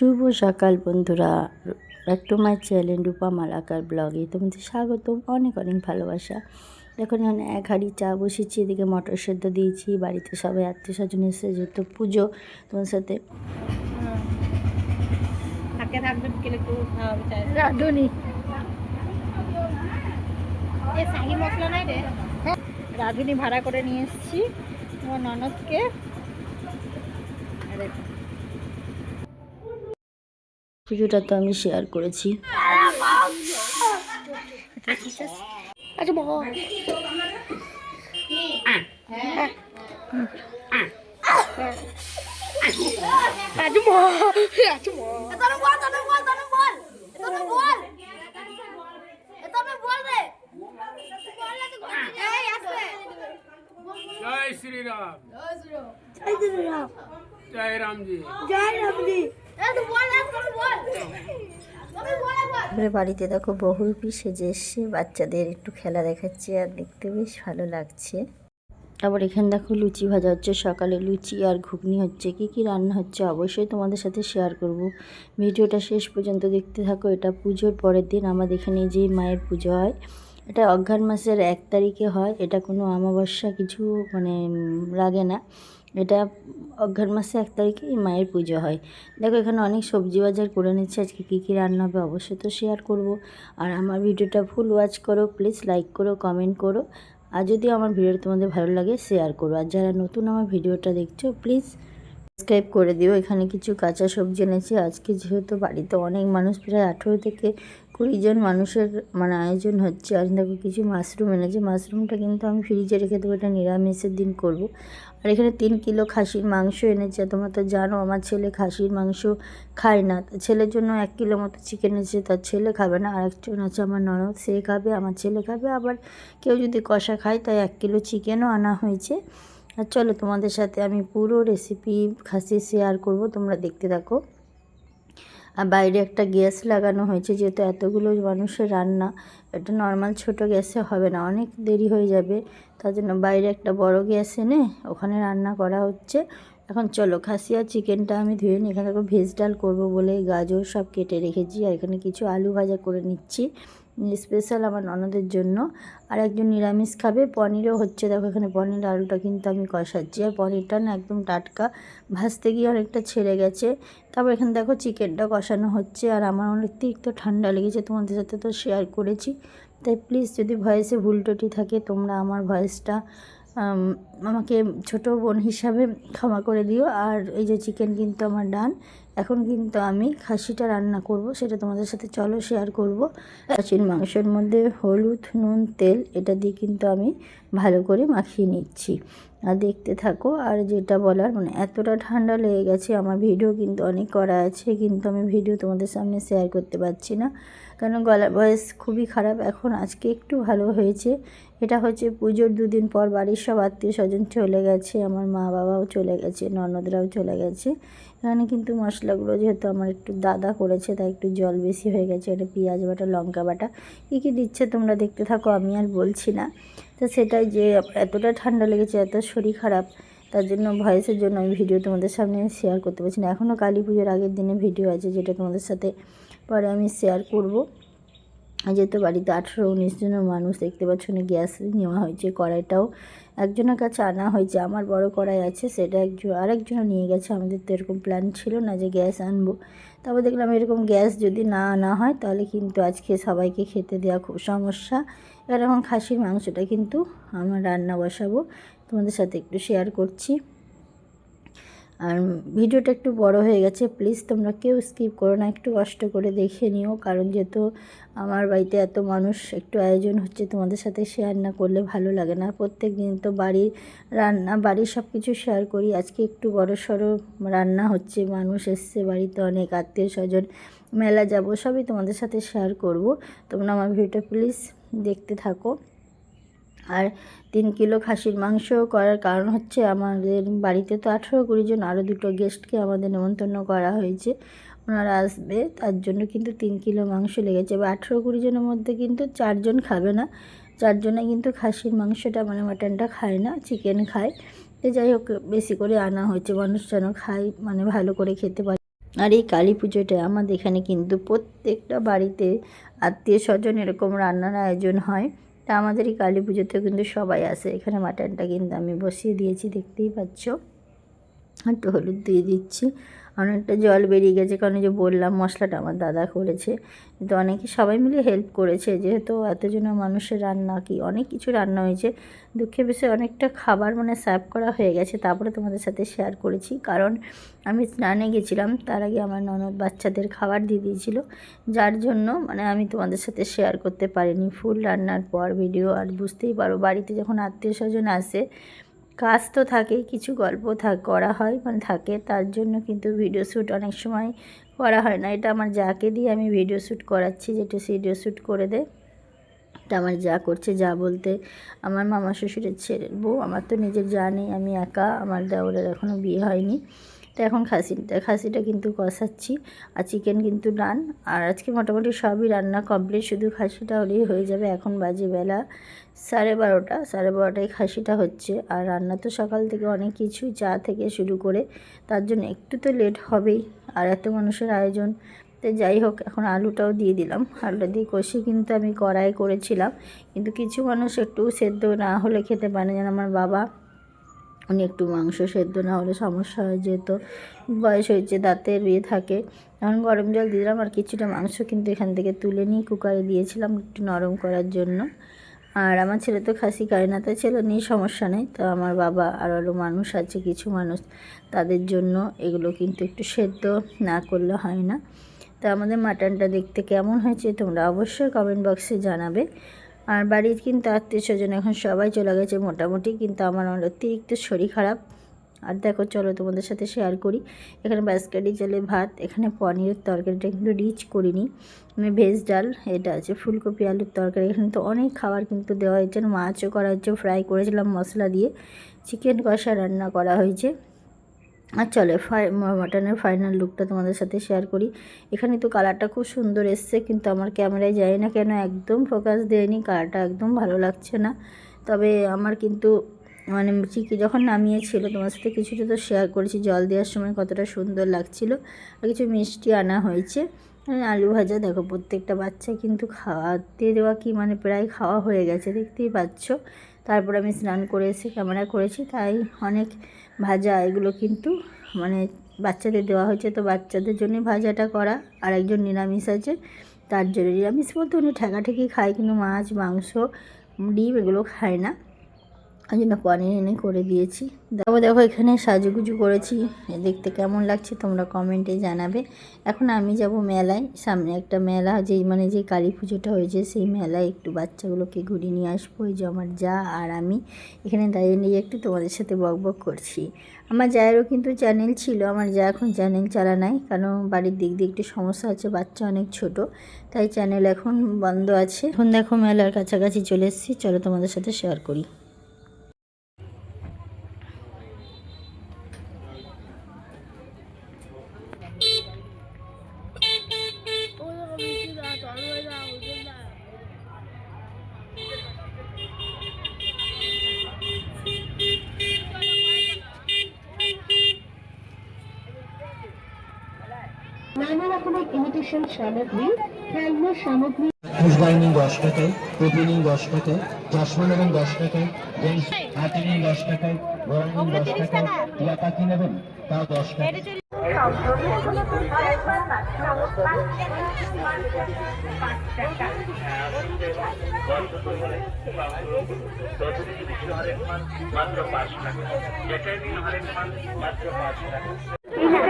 শুভ সকাল বন্ধুরা। একটু মাই চ্যানেল রূপা মালাকার ব্লগে তোমাদের স্বাগতম অনেক অনেক ভালোবাসা। দেখুন এখানে এক হাঁড়ি চা বসেছি এদিকে মটর সেদ্ধ দিয়েছি বাড়িতে সবাই আত্মীয় স্বজন এসে যেহেতু পুজো তোমার সাথে। রাঁধুনি মশলা নাই রে। রাঁধুনি ভাড়া করে নিয়ে এসেছি আমার ননদকে। দেখো, পুজোটা তো আমি শেয়ার করেছি আচ্ছা বাবা আজ মা আজ মা বল জয় শ্রী রাম জয় শ্রী রাম জয় রামজি। জয় রামজি। আমরা বাড়িতে দেখো বহুরূপী সেজে এসছে বাচ্চাদের একটু খেলা দেখাচ্ছে আর দেখতে বেশ ভালো লাগছে। আবার এখানে দেখো লুচি ভাজা হচ্ছে সকালে লুচি আর ঘুগনি হচ্ছে কি কি রান্না হচ্ছে অবশ্যই তোমাদের সাথে শেয়ার করব। ভিডিওটা শেষ পর্যন্ত দেখতে থাকো এটা পুজোর পরের দিন আমাদের এখানে যে মায়ের পুজো হয় এটা অঘ্রাণ মাসের এক তারিখে হয়, এটা কোনো অমাবস্যা কিছু মানে লাগে না। এটা অঘ্রাণ মাসে এক তারিখে মায়ের পুজো হয়। দেখো, এখানে অনেক সবজি বাজার করে নিচ্ছে, আজকে কী কী রান্না হবে অবশ্যই তো শেয়ার করব। আর আমার ভিডিওটা ফুল ওয়াচ করো প্লিজ লাইক করো কমেন্ট করো। আর যদি আমার ভিডিওটা তোমাদের ভালো লাগে শেয়ার করো। আর যারা নতুন আমার ভিডিওটা দেখছ প্লিজ সাবস্ক্রাইব করে দিও। এখানে কিছু কাঁচা সবজি এনেছি। আজকে যেহেতু বাড়িতে অনেক মানুষ, প্রায় আঠেরো থেকে কুড়ি জন মানুষের মানে আয়োজন হচ্ছে। আর দেখো কিছু মাশরুম এনেছে। মাশরুমটা কিন্তু আমি ফ্রিজে রেখে দেবো। এটা নিরামিষের দিন করব। আর এখানে তিন কিলো খাসির মাংস এনেছে। তোমরা তো জানো, আমার ছেলে খাসির মাংস খায় না। তো ছেলের জন্য এক কিলো মতো চিকেন এনেছে। তার ছেলে খাবে না। আর একজন আছে আমার ননদ, সে খাবে, আমার ছেলে খাবে। আবার কেউ যদি কষা খায়, তাই এক কিলো চিকেনও আনা হয়েছে। আর চলো তোমাদের সাথে আমি পুরো রেসিপি খাসি শেয়ার করব, তোমরা দেখতে থাকো। আর বাইরে একটা গ্যাস লাগানো হয়েছে, যেহেতু এতগুলো মানুষের রান্না, এটা নর্মাল ছোট গ্যাসে হবে না, অনেক দেরি হয়ে যাবে। তার জন্য বাইরে একটা বড় গ্যাস এনে ওখানে রান্না করা হচ্ছে। এখন চলো, খাসি আর চিকেনটা আমি ধুয়ে নিই। এখানে ভেজ ডাল করব বলে গাজর সব কেটে রেখেছি, আর এখানে কিছু আলু ভাজা করে নিচ্ছি। স্পেশাল আমার ননদের জন্য। আর একজন নিরামিষ খাবে, পনিরও হচ্ছে। দেখো এখানে পনির আলুটা কিন্তু আমি কষাচ্ছি। আর পনিরটা না একদম টাটকা, ভাজতে গিয়ে অনেকটা ছেড়ে গেছে। তারপর এখানে দেখো চিকেনটা কষানো হচ্ছে। আর আমার অতিরিক্ত ঠান্ডা লেগেছে, তোমাদের সাথে তো শেয়ার করেছি। তাই প্লিজ যদি ভয়েসে ভুল টুটি থাকে, তোমরা আমার ভয়েসটা আমাকে ছোট বোন হিসাবে ক্ষমা করে দিও। আর এই যে চিকেন কিন্তু আমার ডান এখন কিন্তু আমি খাসিটা রান্না করব, সেটা তোমাদের সাথে চলো শেয়ার করব। খাসির মাংসের মধ্যে হলুদ, নুন, তেল, এটা দিয়ে কিন্তু আমি ভালো করে মাখিয়ে নিচ্ছি। আর দেখতে থাকো, আর যেটা বলার মানে এতটা ঠান্ডা লেগে গেছে, আমার ভিডিও কিন্তু অনেক করা আছে, কিন্তু আমি ভিডিও তোমাদের সামনে শেয়ার করতে পারছি না। কারণ গলার ভয়েস খুবই খারাপ, এখন আজকে একটু ভালো হয়েছে। এটা হচ্ছে পুজোর দুদিন পর বাড়ির সব আত্মীয় স্বজন চলে গেছে, আমার মা বাবাও চলে গেছে, ননদরাও চলে গেছে। এখানে কিন্তু মশলাগুলো যেহেতু আমার একটু দাদা করেছে, তাই একটু জল বেশি হয়ে গেছে। এটা পেঁয়াজ বাটা, লঙ্কা বাটা। কী কী দিচ্ছে তোমরা দেখতে থাকো, আমি আর বলছি না। তো সেটাই যে এতটা ঠান্ডা লেগেছে, এত শরীর খারাপ, তার জন্য ভয়েসের জন্য আমি ভিডিও তোমাদের সামনে শেয়ার করতে পারছি না। এখনও কালী পুজোর আগের দিনে ভিডিও আছে যেটা তোমাদের সাথে পরে আমি শেয়ার করব। যেহেতু বাড়িতে আঠেরো উনিশ জনের মানুষ দেখতে পাচ্ছ না গ্যাস নেওয়া হয়েছে কড়াইটাও। একজনের কাছে আনা হয়েছে আমার বড় কড়াই আছে, সেটা একজন আরেকজনও নিয়ে গেছে। আমাদের তো এরকম প্ল্যান ছিল না যে গ্যাস আনব। তারপর দেখলাম এরকম গ্যাস যদি না আনা হয়, তাহলে কিন্তু আজকে সবাইকে খেতে দেওয়া খুব সমস্যা। এবার এখন খাসির মাংসটা কিন্তু আমার রান্না বসাবো। তোমাদের সাথে একটু শেয়ার করছি। আর ভিডিওটা একটু বড় হয়ে গেছে প্লিজ তোমরা কেউ স্কিপ করো না, একটু কষ্ট করে দেখে নিও, কারণ যেহেতু আমার বাড়িতে এত মানুষ, একটু আয়োজন হচ্ছে, তোমাদের সাথে শেয়ার না করলে ভালো লাগে না। প্রত্যেক দিন তো বাড়ির রান্না, বাড়ির সব কিছু শেয়ার করি, আজকে একটু বড় সড়ো রান্না হচ্ছে, মানুষ এসছে, বাড়িতে অনেক আত্মীয় স্বজন, মেলা যাব, সবই তোমাদের সাথে শেয়ার করব। তোমরা আমার ভিডিওটা প্লিজ দেখতে থাকো। আর তিন কিলো খাসির মাংস করার কারণ হচ্ছে আমাদের বাড়িতে তো আঠেরো কুড়ি জন আরও দুটো গেস্টকে আমাদের নেমন্তন্ন করা হয়েছে। ওনারা আসবে, তার জন্য কিন্তু তিন কিলো মাংস লেগেছে। এবার আঠেরো কুড়ি জনের মধ্যে কিন্তু চারজন খাবে না। চারজনে কিন্তু খাসির মাংসটা মানে মাটনটা খায় না চিকেন খায়। তো যাই হোক, বেশি করে আনা হয়েছে, মানুষ যেন খায় মানে ভালো করে খেতে পারে। আর এই কালী পুজোটা আমাদের এখানে কিন্তু প্রত্যেকটা বাড়িতে আত্মীয় স্বজন এরকম রান্নার আয়োজন হয়। তা আমাদের এই কালী পুজোতেও কিন্তু সবাই আসে। এখানে মাটনটা কিন্তু আমি বসিয়ে দিয়েছি, দেখতেই পাচ্ছ। একটু হলুদ দিয়ে দিচ্ছি। অনেকটা জল বেরিয়ে গেছে, কারণ যে বললাম মশলাটা আমার দাদা করেছে। কিন্তু অনেকে সবাই মিলে হেল্প করেছে, যেহেতু এতজন মানুষের রান্না কি, অনেক কিছু রান্না হয়েছে। দুঃখে বিষয়ে, অনেকটা খাবার মানে সার্ভ করা হয়ে গেছে, তারপরে তোমাদের সাথে শেয়ার করেছি। কারণ আমি স্নানে গেছিলাম, তার আগে আমার ননদ বাচ্চাদের খাবার দিয়ে দিয়েছিল, যার জন্য মানে আমি তোমাদের সাথে শেয়ার করতে পারিনি। ফুল রান্নার পর ভিডিও আর বুঝতেই পারো, বাড়িতে যখন আত্মীয় স্বজন আসে কাজ তো থাকে, কিছু গল্প থাক করা হয় মানে থাকে, তার জন্য কিন্তু ভিডিও শ্যুট অনেক সময় করা হয় না। এটা আমার যাকে দিয়ে আমি ভিডিও শ্যুট করাচ্ছি যেটা ভিডিও শ্যুট করে দে। এটা আমার যা করছে, যা বলতে আমার মামা শ্বশুরের ছেলের বউ, আমার তো নিজের যা নেই আমি একা, আমার দেওরের এখনও বিয়ে হয়নি। তো এখন খাসিটা খাসিটা কিন্তু কষাচ্ছি আর চিকেন কিন্তু রান আর আজকে মোটামুটি সবই রান্না কমপ্লিট শুধু খাসিটা হলেই হয়ে যাবে। এখন বাজে বেলা সাড়ে বারোটা, সাড়ে বারোটায় খাসিটা হচ্ছে। আর রান্না তো সকাল থেকে অনেক কিছু, চা থেকে শুরু করে, তার জন্য একটু তো লেট হবেই। আর এত মানুষের আয়োজন, তো যাই হোক, এখন আলুটাও দিয়ে দিলাম। আলুটা দিয়ে কষে কিন্তু আমি কড়াই করেছিলাম। কিন্তু কিছু মানুষ একটু সেদ্ধ না হলে খেতে পারে যেন আমার বাবা একটু মাংস সেদ্ধ না হলে সমস্যা হয় যেহেতু বয়স হয়েছে, দাঁতের ইয়ে থাকে। এখন গরম জল দিলাম আর কিছুটা মাংস কিন্তু এখান থেকে তুলে নিয়ে কুকারে দিয়েছিলাম একটু নরম করার জন্য। আর আমার ছেলে তো খাসি খায় না, তাই ছেলে নিয়ে সমস্যা নেই। তো আমার বাবা আর আরও মানুষ আছে, কিছু মানুষ, তাদের জন্য এগুলো কিন্তু একটু সেদ্ধ না করলে হয় না। তো আমাদের মাটনটা দেখতে কেমন হয়েছে তোমরা অবশ্যই কমেন্ট বক্সে জানাবে। আর বাড়ির কিন্তু আত্মীয় স্বজন এখন সবাই চলে গেছে মোটামুটি, কিন্তু আমার অতিরিক্ত শরীর খারাপ। আর দেখো, চলো তোমাদের সাথে শেয়ার করি। এখানে বাসকাটি চালে ভাত, এখানে পনিরের তরকারিটা কিন্তু রিচ করিনি। মানে ভেজ ডাল, এটা আছে ফুলকপি আলুর তরকারি। এখানে তো অনেক খাবার কিন্তু দেওয়া হয়েছে। মাছও করা হয়েছে ফ্রাই করেছিলাম মশলা দিয়ে। চিকেন কষা রান্না করা হয়েছে। আর চলে ফাই মাটনের ফাইনাল লুকটা তোমাদের সাথে শেয়ার করি। এখানে তো কালারটা খুব সুন্দর এসছে, কিন্তু আমার ক্যামেরায় যায় না কেন, একদম ফোকাস দেয়নি কালারটা একদম ভালো লাগছে না। তবে আমার কিন্তু মানে চিকি যখন নামিয়েছিল, তোমার সাথে কিছুটা তো শেয়ার করেছি, জল দেওয়ার সময় কতটা সুন্দর লাগছিল, আর কিছু মিষ্টি আনা হয়েছে। মানে আলু ভাজা, দেখো প্রত্যেকটা বাচ্চা কিন্তু খাওয়াতে দেওয়া কি মানে প্রায় খাওয়া হয়ে গেছে, দেখতেই পাচ্ছ। তারপর আমি স্নান করে এসে ক্যামেরা করেছি, তাই অনেক ভাজা এগুলো কিন্তু মানে বাচ্চাদের দেওয়া হয়েছে। তো বাচ্চাদের জন্য ভাজাটা করা আর একজন নিরামিষ আছে, তার জন্য নিরামিষ বলতে উনি ঠেকাঠেকি খায়, কিন্তু মাছ, মাংস, ডিম এগুলো খায় না। ওই জন্য পনির এনে করে দিয়েছি। দেখো দেখো, এখানে সাজুগুজু করেছি। দেখতে কেমন লাগছে তোমরা কমেন্টে জানাবে। এখন আমি যাব মেলায়। সামনে একটা মেলা, যেই মানে যে কালী পুজোটা হয়েছে, সেই মেলায় একটু বাচ্চাগুলোকে ঘুরিয়ে নিয়ে আসব। ওই যে আমার যা আর আমি। এখানে দাঁড়িয়ে নিয়ে একটু তোমাদের সাথে বক বক করছি। আমার জায়েরও কিন্তু চ্যানেল ছিল, আমার যা এখন চ্যানেল চালা নাই। কারণ বাড়ির দিক দিয়ে একটু সমস্যা আছে, বাচ্চা অনেক ছোট। তাই চ্যানেল এখন বন্ধ আছে। এখন দেখো মেলার কাছাকাছি চলে এসেছি। চলো তোমাদের সাথে শেয়ার করি। ইমিটেশন সামগ্রী খেলনার সামগ্রী পুষবাহিনী দশ টাকায় প্রতিদিন দশ টাকায় চশমা নেবেন দশ টাকায় জেন্টস হাতি নিন দশ টাকায় ঘোড়া নিন দশ টাকায় টিয়া পাখি নেবেন তাও দশ টাকা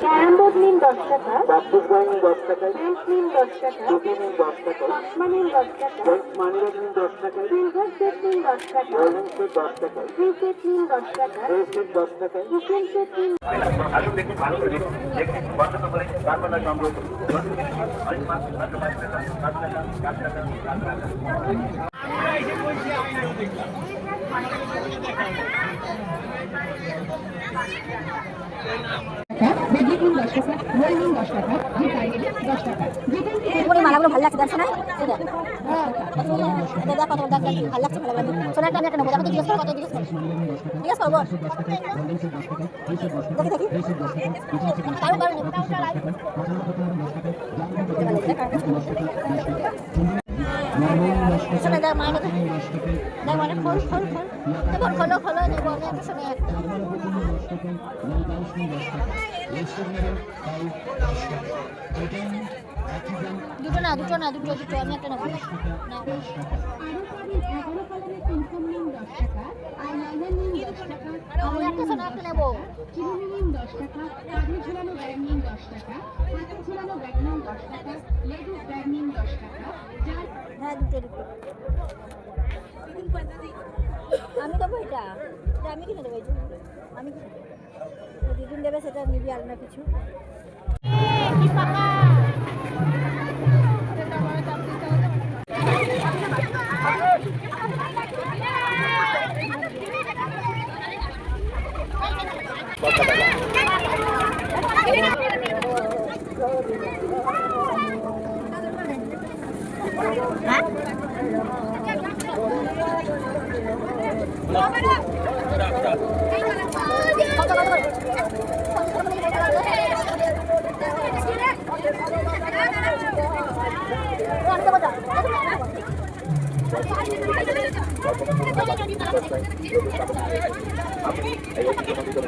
টাকায় কাটা ময়ূর কুড়ি টাকায় কাঠের গরু গাড়ি কুড়ি টাকা ভারত মাছ দশ টাকা দশ টাকা দশ টাকা নেবেন বাউল দশ টাকা ক্যারাম বোর্ড নিন দশ টাকা দশ টাকায় পেন্ট নিন দশ টাকা দুটি নিন দশ ব্যাংক মানি ব্যাগ নিন দশ টাকায় গোল্ডেন সেট দশ টাকায় সেট দশ টাকায় আসুন দেখুন ভালো করে দেখুন দেখুন পছন্দ করে তারপর না সংগ্রহ করুন দশ টাকা রোলিং দশ টাকা ডিজাইন দশ টাকা এই মালাগুলো ভালো লাগছে দেখছ না? দেখ। কত দেখ, ভালো লাগছে মালাগুলো সোনার টাইম একটা নেব তো জিজ্ঞেস করো কত জিজ্ঞেস করো? জিজ্ঞেস করব কারও কারও দেখ মায়ের দেখ দেখ মানে খোল খোল খোল দেখো খোলো খোলো নেব আমি একটা শোনে একটা দুটো না দুটো না, দুটো দুটো, আমি একটা নেব। না। আমি হ্যাঁ দেবো এটা। আমি কিনে দেবো আমি কিনে দেবো। দিদিন দেবে, সেটা নিবি আর না কিছু। কত কত জানুন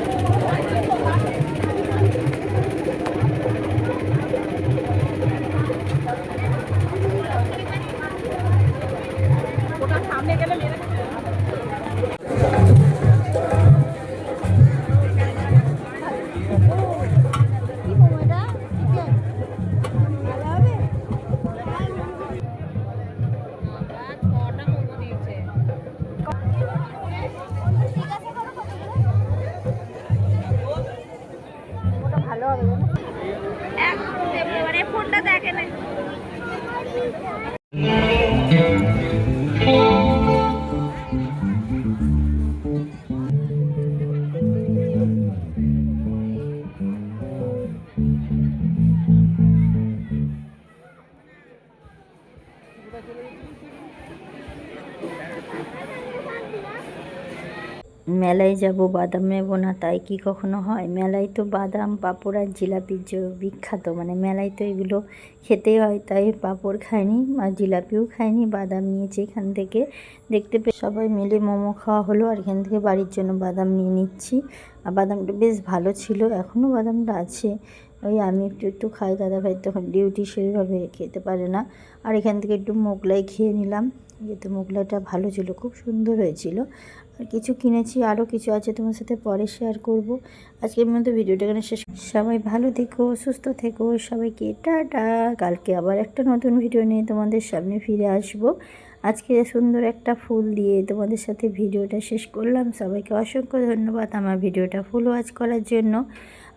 এবারে ফোনটা দেখে না মেলায় যাব, বাদাম নেব না, তাই কি কখনো হয়? মেলায় তো বাদাম, পাঁপড় আর জিলাপির যে বিখ্যাত। মানে মেলায় তো এগুলো খেতেই হয়, তাই পাঁপড় খাইনি আর জিলাপিও খাইনি, বাদাম নিয়েছি এখান থেকে। দেখতে পেয়ে সবাই মিলে মোমো খাওয়া হলো আর এখান থেকে বাড়ির জন্য বাদাম নিয়ে নিচ্ছি। আর বাদামটা বেশ ভালো ছিল এখনও বাদামটা আছে। ওই আমি একটু একটু খাই, দাদাভাই তখন ডিউটি সেইভাবে খেতে পারে না। আর এখান থেকে একটু মোগলাই খেয়ে নিলাম। যেহেতু মোগলাইটা ভালো ছিল, খুব সুন্দর হয়েছিল। আর কিছু কিনেছি, আরও কিছু আছে তোমার সাথে পরে শেয়ার করব। আজকের মতো ভিডিওটা এখানে শেষ সবাই ভালো থেকো, সুস্থ থেকো, সবাইকে টাটা। কালকে আবার একটা নতুন ভিডিও নিয়ে তোমাদের সামনে ফিরে আসব। আজকে সুন্দর একটা ফুল দিয়ে তোমাদের সাথে ভিডিওটা শেষ করলাম। সবাইকে অসংখ্য ধন্যবাদ আমার ভিডিওটা ফুল ওয়াচ করার জন্য।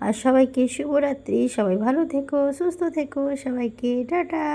আর সবাইকে শুভরাত্রি, সবাই ভালো থেকো, সুস্থ থেকো, সবাইকে টাটা।